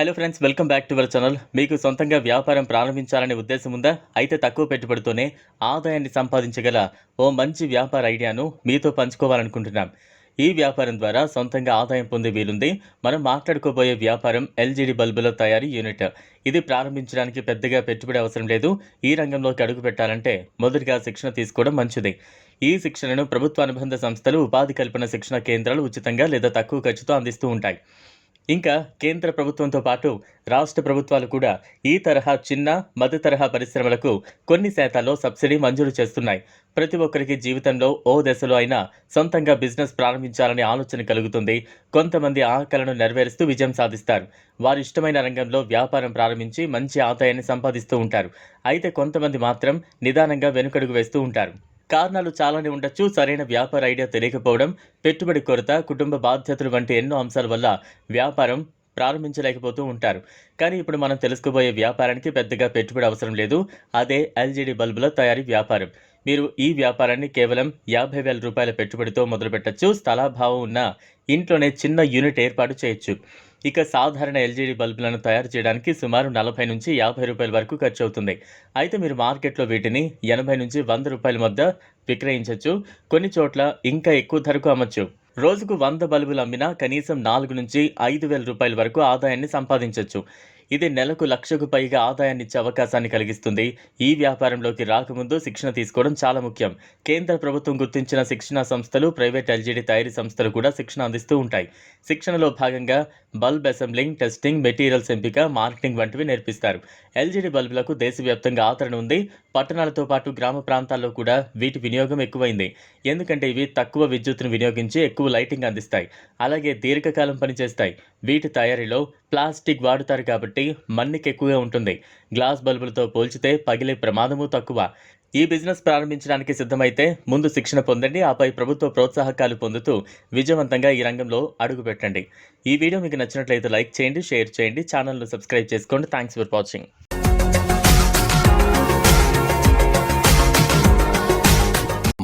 Hello friends welcome back to our channel మీకు సొంతంగా వ్యాపారం ప్రారంభించాలనే ఉద్దేశం ఉందా? అయితే తక్కువ పెట్టుబడితోనే ఆదాయాన్ని సంపాదించగల ఓ మంచి వ్యాపార ఐడియాను మీతో పంచుకోవాలనుకుంటున్నాం. ఈ వ్యాపారం ద్వారా సొంతంగా ఆదాయం పొందే వీలుంది. మనం మాట్లాడుకోబోయే వ్యాపారం ఎల్జీడీ బల్బుల తయారీ యూనిట్. ఇది ప్రారంభించడానికి పెద్దగా పెట్టుబడి అవసరం లేదు. ఈ రంగంలోకి అడుగు పెట్టాలంటే మొదటిగా శిక్షణ తీసుకోవడం మంచిది. ఈ శిక్షణను ప్రభుత్వ అనుబంధ సంస్థలు ఉపాధి కల్పన శిక్షణ కేంద్రాలు ఉచితంగా లేదా తక్కువ ఖర్చుతో అందిస్తూ ఉంటాయి. ఇంకా కేంద్ర ప్రభుత్వంతో పాటు రాష్ట్ర ప్రభుత్వాలు కూడా ఈ తరహా చిన్న మధ్య తరహా పరిశ్రమలకు కొన్ని శాతాల్లో సబ్సిడీ మంజూరు చేస్తున్నాయి. ప్రతి ఒక్కరికి జీవితంలో ఓ దశలో అయినా సొంతంగా బిజినెస్ ప్రారంభించాలనే ఆలోచన కలుగుతుంది. కొంతమంది ఆకలను నెరవేరుస్తూ విజయం సాధిస్తారు. వారి ఇష్టమైన రంగంలో వ్యాపారం ప్రారంభించి మంచి ఆదాయాన్ని సంపాదిస్తూ ఉంటారు. అయితే కొంతమంది మాత్రం నిదానంగా వెనుకడుగు వేస్తూ ఉంటారు. కారణాలు చాలానే ఉండొచ్చు. సరైన వ్యాపార ఐడియా తెలియకపోవడం పెట్టుబడి కొరత కుటుంబ బాధ్యతలు వంటి ఎన్నో అంశాల వల్ల వ్యాపారం ప్రారంభించలేకపోతూ ఉంటారు. కానీ ఇప్పుడు మనం తెలుసుకోబోయే వ్యాపారానికి పెద్దగా పెట్టుబడి అవసరం లేదు. అదే ఎల్జీడీ బల్బుల తయారీ వ్యాపారం. మీరు ఈ వ్యాపారాన్ని కేవలం యాభై వేల రూపాయల పెట్టుబడితో మొదలుపెట్టచ్చు. స్థలాభావం ఉన్న ఇంట్లోనే చిన్న యూనిట్ ఏర్పాటు చేయొచ్చు. ఇక సాధారణ ఎల్జీడీ బల్బులను తయారు చేయడానికి సుమారు నలభై నుంచి యాభై రూపాయల వరకు ఖర్చు అవుతుంది. అయితే మీరు మార్కెట్లో వీటిని ఎనభై నుంచి వంద రూపాయల మధ్య విక్రయించవచ్చు కొన్ని చోట్ల ఇంకా ఎక్కువ ధరకు అమ్మచ్చు. రోజుకు వంద బల్బులు అమ్మినా కనీసం నాలుగు నుంచి ఐదు వేల రూపాయల వరకు ఆదాయాన్ని సంపాదించవచ్చు ఇది నెలకు లక్షకు పైగా ఆదాయాన్నిచ్చే అవకాశాన్ని కలిగిస్తుంది. ఈ వ్యాపారంలోకి రాకముందు శిక్షణ తీసుకోవడం చాలా ముఖ్యం. కేంద్ర ప్రభుత్వం గుర్తించిన శిక్షణా సంస్థలు ప్రైవేట్ ఎల్జీడీ తయారీ సంస్థలు కూడా శిక్షణ అందిస్తూ ఉంటాయి. శిక్షణలో భాగంగా బల్బ్ అసెంబ్లింగ్ టెస్టింగ్ మెటీరియల్స్ ఎంపిక మార్కెటింగ్ వంటివి నేర్పిస్తారు. ఎల్జీడీ బల్బులకు దేశవ్యాప్తంగా ఆదరణ ఉంది. పట్టణాలతో పాటు గ్రామ ప్రాంతాల్లో కూడా వీటి వినియోగం ఎక్కువైంది. ఎందుకంటే ఇవి తక్కువ విద్యుత్తును వినియోగించి ఎక్కువ లైటింగ్ అందిస్తాయి. అలాగే దీర్ఘకాలం పనిచేస్తాయి. వీటి తయారీలో ప్లాస్టిక్ వాడుతారు కాబట్టి మన్నిక ఎక్కువగా ఉంటుంది. గ్లాస్ బల్బులతో పోల్చితే పగిలే ప్రమాదము తక్కువ. ఈ బిజినెస్ ప్రారంభించడానికి సిద్ధమైతే ముందు శిక్షణ పొందండి ఆపై ప్రభుత్వ ప్రోత్సాహకాలు పొందుతూ విజయవంతంగా ఈ రంగంలో అడుగుపెట్టండి ఈ వీడియో మీకు నచ్చినట్లయితే లైక్ చేయండి షేర్ చేయండి ఛానల్ను సబ్స్క్రైబ్ చేసుకోండి. థ్యాంక్స్ ఫర్ వాచింగ్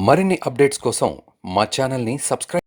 మరిన్ని అప్డేట్స్ కోసం మా ఛానల్ని సబ్స్క్రైబ్